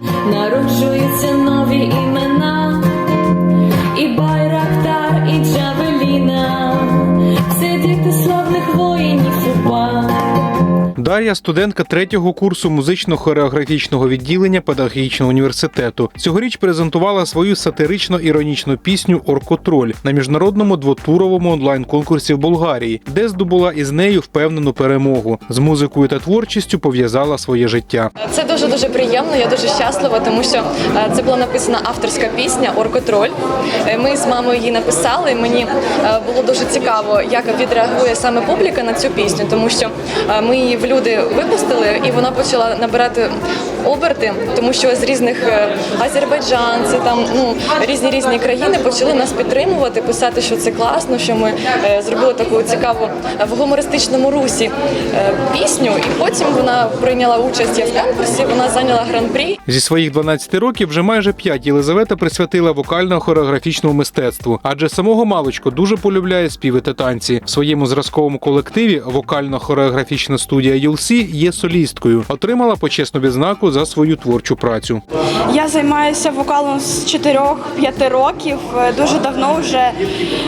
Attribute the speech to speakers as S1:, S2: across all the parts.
S1: Народжуються нові імена,
S2: Дар'я студентка третього курсу музично-хореографічного відділення педагогічного університету. Цьогоріч презентувала свою сатирично-іронічну пісню Оркотроль на міжнародному двотуровому онлайн-конкурсі в Болгарії, де здобула із нею впевнену перемогу. З музикою та творчістю пов'язала своє життя.
S3: Це дуже дуже приємно. Я дуже щаслива, тому що е, це була написана авторська пісня Оркотроль. Е, Ми з мамою її написали. Мені е, було дуже цікаво, як відреагує саме публіка на цю пісню, тому що ми її в люди випустили, і вона почала набирати оберти, тому що з різних е, Азербайджан, це там ну різні різні країни почали нас підтримувати, писати, що це класно, що ми е, зробили таку цікаву е, в гумористичному русі пісню. І потім вона прийняла участь в конкурсі. Вона зайняла гран-прі.
S2: Зі своїх 12 років вже майже 5 Єлизавета присвятила вокально-хореографічному мистецтву, адже самого маличко дуже полюбляє співи та танці. В своєму зразковому колективі вокально-хореографічна студія ЮЛСі є солісткою. Отримала почесну відзнаку за свою творчу працю.
S4: Я займаюся вокалом з 4-5 років. Е, Дуже давно вже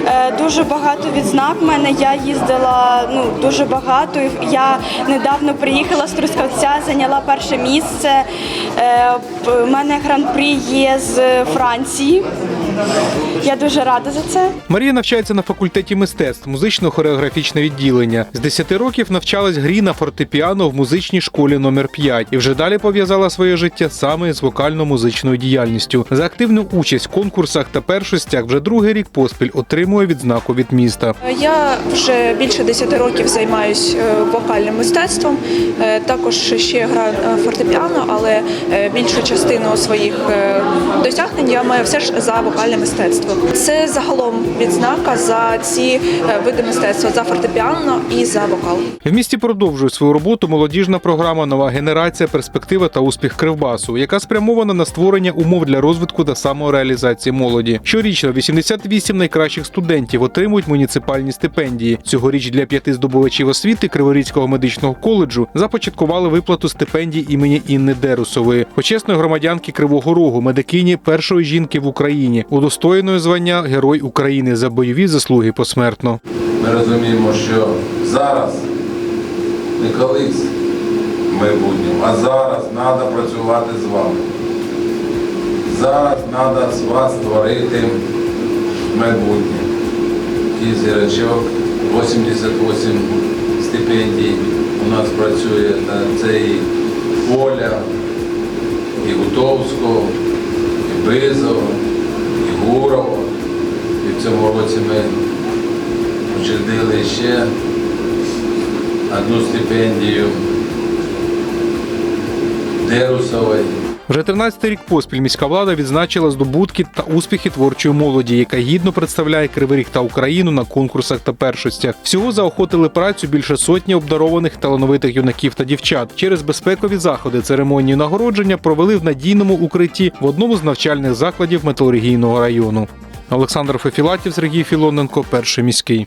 S4: е, дуже багато відзнак. в мене я їздила ну дуже багато. Я недавно приїхала з Трускавця, зайняла перше місце. Е, У мене гран-прі є з Франції. Я дуже рада за це.
S2: Марія навчається на факультеті мистецтв, музично-хореографічне відділення. З 10 років навчалась грі на фортепіано в музичній школі номер 5 і вже далі пов'язала своє життя саме з вокально-музичною діяльністю. За активну участь в конкурсах та першостях вже другий рік поспіль отримує відзнаку від міста.
S5: Я вже більше 10 років займаюся вокальним мистецтвом. Е, Також ще граю фортепіано, але е, більшу частину своїх е, досягнень я маю все ж за вокальне мистецтво. Це загалом відзнака за ці е, види мистецтва за фортепіано і за вокал.
S2: В місті продовжує свою роботу молодіжна програма Нова генерація, перспектива та успіх Кривбасу, яка спрямована на створення умов для розвитку та самореалізації молоді. Щорічно 88 найкращих студентів отримують муніципальні стипендії. Цьогоріч для п'яти здобувачів освіти Криворізького медичного коледжу започаткували виплату стипендій імені Інни Дерусової, почесної громадянки Кривого Рогу, медикині першої жінки в Україні, удостоєної звання Герой України за бойові заслуги посмертно.
S6: Ми розуміємо, що зараз не колись в майбутньому, а зараз треба працювати з вами. Зараз треба з вас створити майбутнє. І зірочок, 88 стипендій у нас працює на цей поля і Гутовського, і Бизова, і Гурова. І в цьому році ми учредили ще одну стипендію Дерусової.
S2: Вже 13-й рік поспіль міська влада відзначила здобутки та успіхи творчої молоді, яка гідно представляє Кривий Ріг та Україну на конкурсах та першостях. Всього заохотили працю більше сотні обдарованих талановитих юнаків та дівчат. Через безпекові заходи церемонію нагородження провели в надійному укритті в одному з навчальних закладів металургійного району. Олександр Фефілатів, Сергій Філоненко, перший міський.